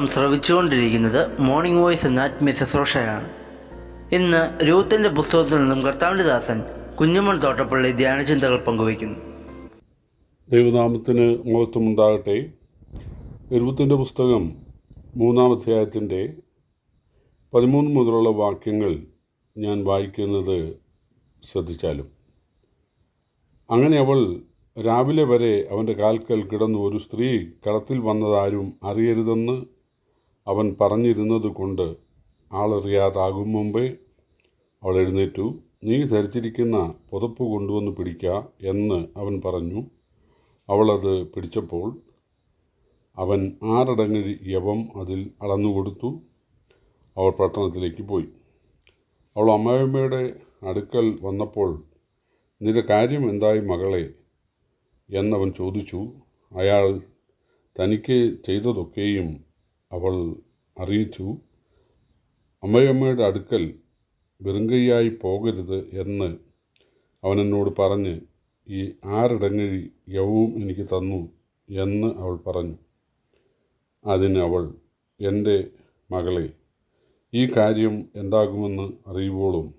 നാം ശ്രവിച്ചുകൊണ്ടിരിക്കുന്നത് morning voice എന്ന മിസസ് ഇന്ന് രൂത്തിന്റെ പുസ്തകത്തിൽ നിന്നും കർത്താവിന്റെ ദാസൻ കുഞ്ഞുമൺ തോട്ടപ്പള്ളി ധ്യാന ചിന്തകൾ പങ്കുവയ്ക്കുന്നു. ദൈവനാമത്തിന് മഹത്വമുണ്ടാകട്ടെ. എഴുപത്തിന്റെ പുസ്തകം മൂന്നാം അധ്യായത്തിന്റെ പതിമൂന്ന് മുതലുള്ള വാക്യങ്ങൾ ഞാൻ വായിക്കുന്നത് ശ്രദ്ധിച്ചാലും. അങ്ങനെ അവൾ രാവിലെ വരെ അവന്റെ കാൽക്കൽ കിടന്നു. ഒരു സ്ത്രീ കളത്തിൽ വന്നതാരും അറിയരുതെന്ന് അവൻ പറഞ്ഞിരുന്നത് കൊണ്ട് ആളറിയാതാകും മുമ്പേ അവൾ എഴുന്നേറ്റു. നീ ധരിച്ചിരിക്കുന്ന പുതപ്പ് കൊണ്ടുവന്ന് പിടിക്ക എന്ന് അവൻ പറഞ്ഞു. അവളത് പിടിച്ചപ്പോൾ അവൻ ആറടങ്ങ് യവം അതിൽ അളന്നുകൊടുത്തു അവൾ പട്ടണത്തിലേക്ക് പോയി. അവൾ അമ്മയമ്മയുടെ അടുക്കൽ വന്നപ്പോൾ നിന്റെ കാര്യം എന്തായി മകളെ? എന്നവൻ ചോദിച്ചു. അയാൾ തനിക്ക് ചെയ്തതൊക്കെയും അവൾ അറിയിച്ചു അമ്മയമ്മയുടെ അടുക്കൽ വെറുങ്കൈയായി പോകരുത് എന്ന് അവനെന്നോട് പറഞ്ഞ് ഈ ആറിടങ്ങഴി യവവും എനിക്ക് തന്നു എന്ന് അവൾ പറഞ്ഞു. അതിന് അവൾ എന്റെ മകളെ ഈ കാര്യം എന്താകുമെന്ന് അറിയുവോളും.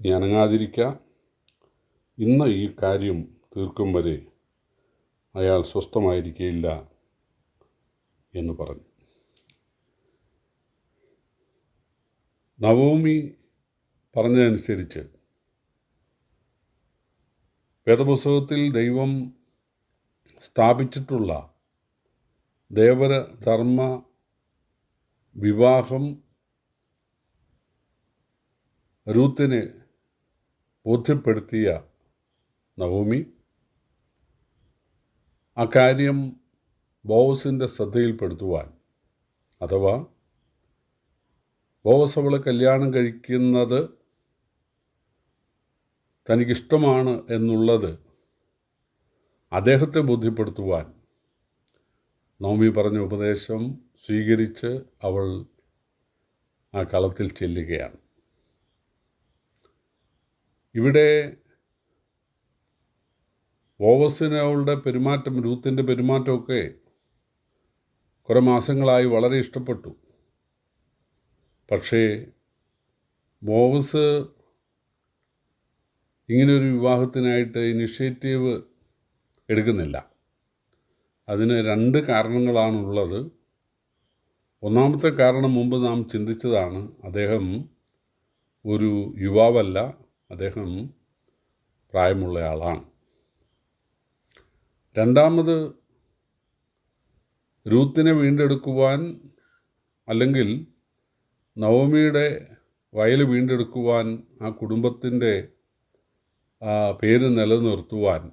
നീ അനങ്ങാതിരിക്ക. ഇന്ന് ഈ കാര്യം തീർക്കും വരെ അയാൾ സ്വസ്ഥമായിരിക്കയില്ല എന്ന് പറഞ്ഞു. നവോമി പറഞ്ഞതനുസരിച്ച് വേദപുസ്തകത്തിൽ ദൈവം സ്ഥാപിച്ചിട്ടുള്ള ദേവര ധർമ്മ വിവാഹം രൂത്തിനെ ബോധ്യപ്പെടുത്തിയ നവോമി അക്കാര്യം ബോസിന്റെ ശ്രദ്ധയിൽപ്പെടുത്തുവാൻ അഥവാ ബോവസ് അവൾ കല്യാണം കഴിക്കുന്നത് തനിക്കിഷ്ടമാണ് എന്നുള്ളത് അദ്ദേഹത്തെ ബോധ്യപ്പെടുത്തുവാൻ നവമി പറഞ്ഞ ഉപദേശം സ്വീകരിച്ച് അവൾ ആ കളത്തിൽ ചെല്ലുകയാണ്. ഇവിടെ ഓവസിന് അവളുടെ പെരുമാറ്റം രൂത്തിന്റെ പെരുമാറ്റമൊക്കെ കുറേ മാസങ്ങളായി വളരെ ഇഷ്ടപ്പെട്ടു. പക്ഷേ ബോവസ് ഇങ്ങനൊരു വിവാഹത്തിനായിട്ട് ഇനിഷ്യേറ്റീവ് എടുക്കുന്നില്ല. അതിന് രണ്ട് കാരണങ്ങളാണുള്ളത്. ഒന്നാമത്തെ കാരണം മുമ്പ് നാം ചിന്തിച്ചതാണ്. അദ്ദേഹം ഒരു യുവാവല്ല. അദ്ദേഹം പ്രായമുള്ള ആളാണ്. രണ്ടാമത് രൂത്തിനെ വീണ്ടെടുക്കുവാൻ അല്ലെങ്കിൽ നവമിയുടെ വയൽ വീണ്ടെടുക്കുവാൻ ആ കുടുംബത്തിന്റെ പേര് നിലനിർത്തുവാൻ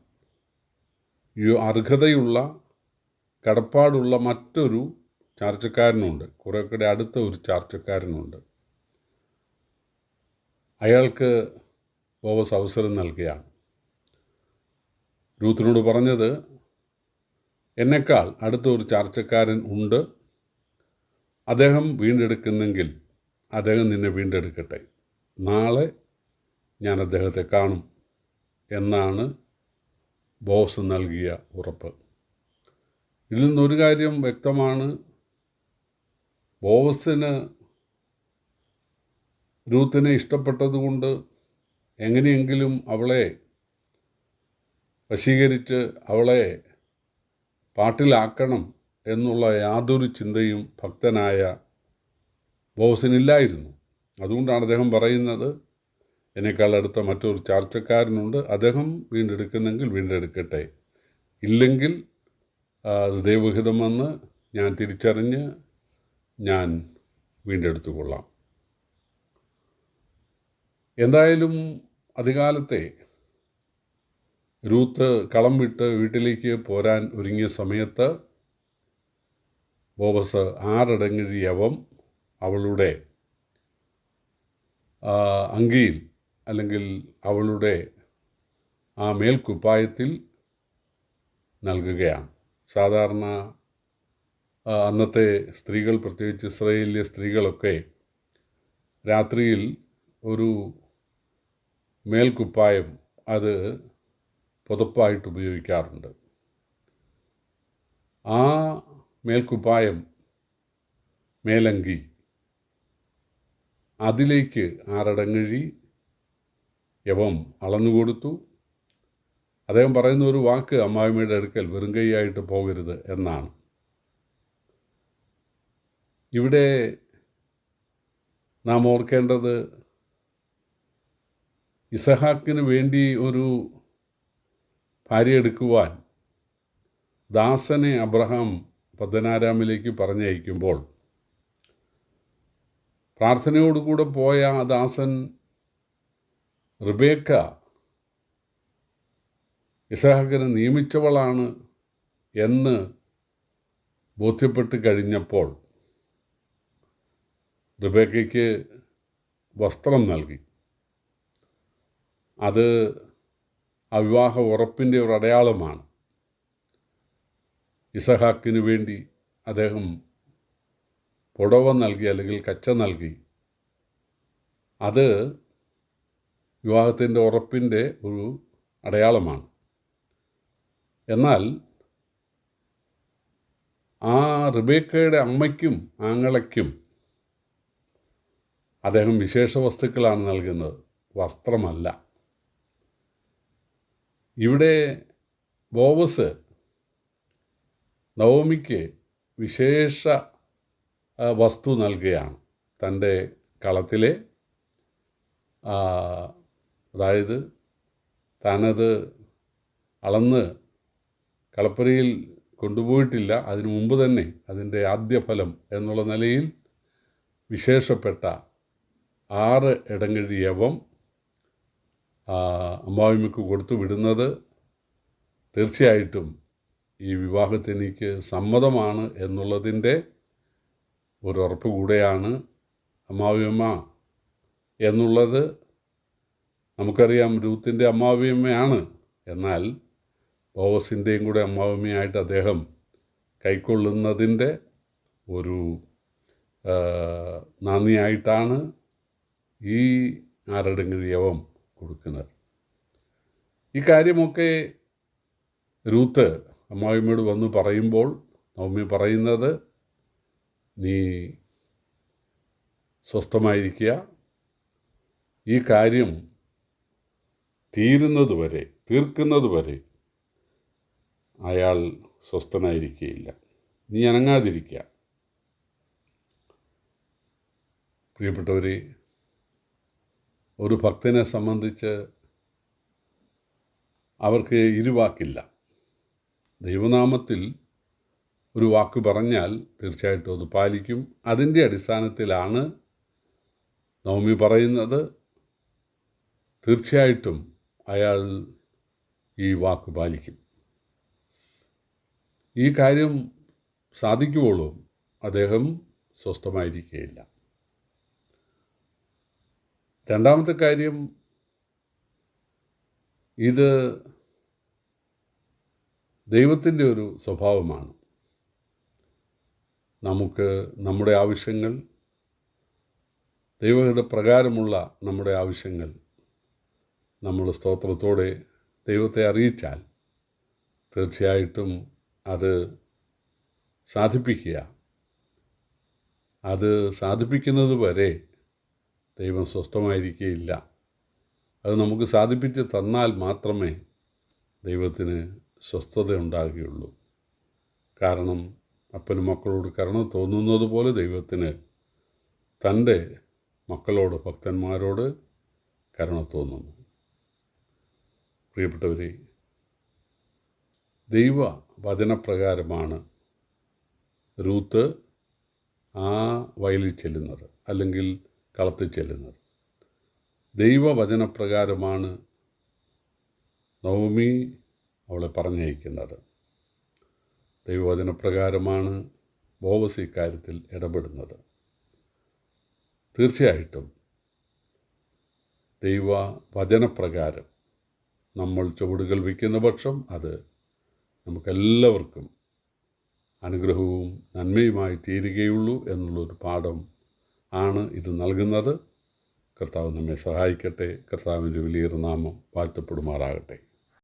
അർഹതയുള്ള കടപ്പാടുള്ള മറ്റൊരു ചാർച്ചക്കാരനുണ്ട്. കുറേക്കൂടെ അടുത്ത ഒരു ചാർച്ചക്കാരനുണ്ട്. അയാൾക്ക് ബോവസ് അവസരം നൽകുകയാണ്. രൂത്തിനോട് പറഞ്ഞത് എന്നെക്കാൾ അടുത്ത ഒരു ചാർച്ചക്കാരൻ ഉണ്ട്. അദ്ദേഹം വീണ്ടെടുക്കുന്നെങ്കിൽ അദ്ദേഹം നിന്നെ വീണ്ടെടുക്കട്ടെ. നാളെ ഞാൻ അദ്ദേഹത്തെ കാണും എന്നാണ് ബോസ് നൽകിയ ഉറപ്പ്. ഇതിൽ നിന്നൊരു കാര്യം വ്യക്തമാണ്. ബോസിന് രൂത്തിനെ ഇഷ്ടപ്പെട്ടതുകൊണ്ട് എങ്ങനെയെങ്കിലും അവളെ വശീകരിച്ച് അവളെ പാട്ടിലാക്കണം എന്നുള്ള യാതൊരു ചിന്തയും ഭക്തനായ ബോസിനില്ലായിരുന്നു. അതുകൊണ്ടാണ് അദ്ദേഹം പറയുന്നത് എന്നെക്കാൾ അടുത്ത മറ്റൊരു ചാർച്ചക്കാരനുണ്ട്. അദ്ദേഹം വീണ്ടെടുക്കുന്നെങ്കിൽ വീണ്ടെടുക്കട്ടെ. ഇല്ലെങ്കിൽ അത് ദൈവഹിതമെന്ന് ഞാൻ തിരിച്ചറിഞ്ഞ് ഞാൻ വീണ്ടെടുത്തുകൊള്ളാം എന്തായാലും അധികാലത്തെ രൂത്ത് കളം വിട്ട് വീട്ടിലേക്ക് പോരാൻ ഒരുങ്ങിയ സമയത്ത് ബോബസ് ആറടങ്ങഴി യവം അവളുടെ അങ്കിയിൽ അല്ലെങ്കിൽ അവളുടെ ആ മേൽക്കുപ്പായത്തിൽ നൽകുകയാണ്. സാധാരണ അന്നത്തെ സ്ത്രീകൾ പ്രത്യേകിച്ച് ഇസ്രയേലിലെ സ്ത്രീകളൊക്കെ രാത്രിയിൽ ഒരു മേൽക്കുപ്പായം അത് പുതപ്പായിട്ട് ഉപയോഗിക്കാറുണ്ട്. ആ മേൽക്കുപ്പായം മേലങ്കി അതിലേക്ക് ആറടങ്ങഴി യവം അളന്നുകൊടുത്തു അദ്ദേഹം പറയുന്ന ഒരു വാക്ക് അമ്മായിമ്മയുടെ അടുക്കൽ വെറും കൈയായിട്ട് പോകരുത് എന്നാണ്. ഇവിടെ നാം ഓർക്കേണ്ടത് ഇസഹാക്കിന് വേണ്ടി ഒരു ഭാര്യ എടുക്കുവാൻ ദാസനെ അബ്രഹാം പത്തനാരാമിലേക്ക് പറഞ്ഞയക്കുമ്പോൾ പ്രാർത്ഥനയോടുകൂടെ പോയ ആ ദാസൻ റിബേക്ക ഇസഹാക്കിനെ നിയമിച്ചവളാണ് എന്ന് ബോധ്യപ്പെട്ട് കഴിഞ്ഞപ്പോൾ റിബേക്കയ്ക്ക് വസ്ത്രം നൽകി. അത് ആ വിവാഹ ഉറപ്പിന്റെ ഒരു അടയാളമാണ്. ഇസഹാക്കിന് വേണ്ടി അദ്ദേഹം പുടവ നൽകി അല്ലെങ്കിൽ കച്ച നൽകി അത് വിവാഹത്തിന്റെ ഉറപ്പിന്റെ ഒരു അടയാളമാണ്. എന്നാൽ ആ റിബേക്കയുടെ അമ്മയ്ക്കും ആങ്ങളയ്ക്കും അദ്ദേഹം വിശേഷ വസ്തുക്കളാണ് നൽകുന്നത്. വസ്ത്രമല്ല. ഇവിടെ ബോവസ് നവമിക്ക് വിശേഷ വസ്തു നൽകുകയാണ്. തന്റെ കളത്തിലെ അതായത് താനത് അളന്ന് കളപ്പുരയിൽ കൊണ്ടുപോയിട്ടില്ല. അതിനു മുമ്പ് തന്നെ അതിന്റെ ആദ്യ ഫലം എന്നുള്ള നിലയിൽ വിശേഷപ്പെട്ട ആറ് ഇടങ്ങഴി യവം അമ്മാവിമ്മയ്ക്ക് കൊടുത്തു വിടുന്നത് തീർച്ചയായിട്ടും ഈ വിവാഹത്തിന് എനിക്ക് സമ്മതമാണ് എന്നുള്ളതിന്റെ ഒരു ഉറപ്പ് കൂടെയാണ്. അമ്മാവിയമ്മ എന്നുള്ളത് നമുക്കറിയാം രൂത്തിന്റെ അമ്മാവിയമ്മയാണ്. എന്നാൽ ബോവസിന്റെയും കൂടെ അമ്മാവിയമ്മയായിട്ട് അദ്ദേഹം കൈക്കൊള്ളുന്നതിന്റെ ഒരു നന്ദിയായിട്ടാണ് ഈ ആരടങ്ങി യവം കൊടുക്കുന്നത്. ഈ കാര്യമൊക്കെ രൂത്ത് അമ്മാവിമ്മയോട് വന്ന് പറയുമ്പോൾ നവമി പറയുന്നത് നീ സ്വസ്ഥമായിരിക്കുക. ഈ കാര്യം തീരുന്നതുവരെ തീർക്കുന്നതുവരെ അയാൾ സ്വസ്ഥനായിരിക്കുകയില്ല. നീ അനങ്ങാതിരിക്കുക. പ്രിയപ്പെട്ടവരെ ഒരു ഭക്തനെ സംബന്ധിച്ച് അവർക്ക് ഇരുവാക്കില്ല. ദൈവനാമത്തിൽ ഒരു വാക്ക് പറഞ്ഞാൽ തീർച്ചയായിട്ടും അത് പാലിക്കും. അതിന്റെ അടിസ്ഥാനത്തിലാണ് നവമി പറയുന്നത്. തീർച്ചയായിട്ടും അയാൾ ഈ വാക്ക് പാലിക്കും. ഈ കാര്യം സാധിക്കുവോളും. അദ്ദേഹം സ്വസ്ഥമായിരിക്കുകയില്ല. രണ്ടാമത്തെ കാര്യം ഇത് ദൈവത്തിന്റെ ഒരു സ്വഭാവമാണ്. നമുക്ക് നമ്മുടെ ആവശ്യങ്ങൾ ദൈവഹിത പ്രകാരമുള്ള നമ്മുടെ ആവശ്യങ്ങൾ നമ്മൾ സ്തോത്രത്തോടെ ദൈവത്തെ അറിയിച്ചാൽ തീർച്ചയായിട്ടും അത് സാധിപ്പിക്കുക. അത് സാധിപ്പിക്കുന്നത് വരെ ദൈവം സ്വസ്ഥമായിരിക്കുകയില്ല. അത് നമുക്ക് സാധിപ്പിച്ച് തന്നാൽ മാത്രമേ ദൈവത്തിന് സ്വസ്ഥത ഉണ്ടാകുകയുള്ളൂ കാരണം അപ്പനും മക്കളോട് കരുണ തോന്നുന്നത് പോലെ ദൈവത്തിന് തന്റെ മക്കളോട് ഭക്തന്മാരോട് കരുണ തോന്നുന്നു. പ്രിയപ്പെട്ടവരെ ദൈവ വചനപ്രകാരമാണ് റൂത്ത് ആ വയലിൽ ചെല്ലുന്നത് അല്ലെങ്കിൽ കളത്തിൽ ചെല്ലുന്നത്. ദൈവവചനപ്രകാരമാണ് നവമി അവളെ പറഞ്ഞയക്കുന്നത്. ദൈവവചനപ്രകാരമാണ് ബോവസ് ഇക്കാര്യത്തിൽ ഇടപെടുന്നത്. തീർച്ചയായിട്ടും ദൈവ വചനപ്രകാരം നമ്മൾ ചുവടുകൾ വയ്ക്കുന്ന പക്ഷം അത് നമുക്കെല്ലാവർക്കും അനുഗ്രഹവും നന്മയുമായി തീരുകയുള്ളൂ എന്നുള്ളൊരു പാഠം ആണ് ഇത് നൽകുന്നത്. കർത്താവ് നമ്മെ സഹായിക്കട്ടെ. കർത്താവിന്റെ വലിയ നാമം വാഴ്ത്തപ്പെടുമാറാകട്ടെ.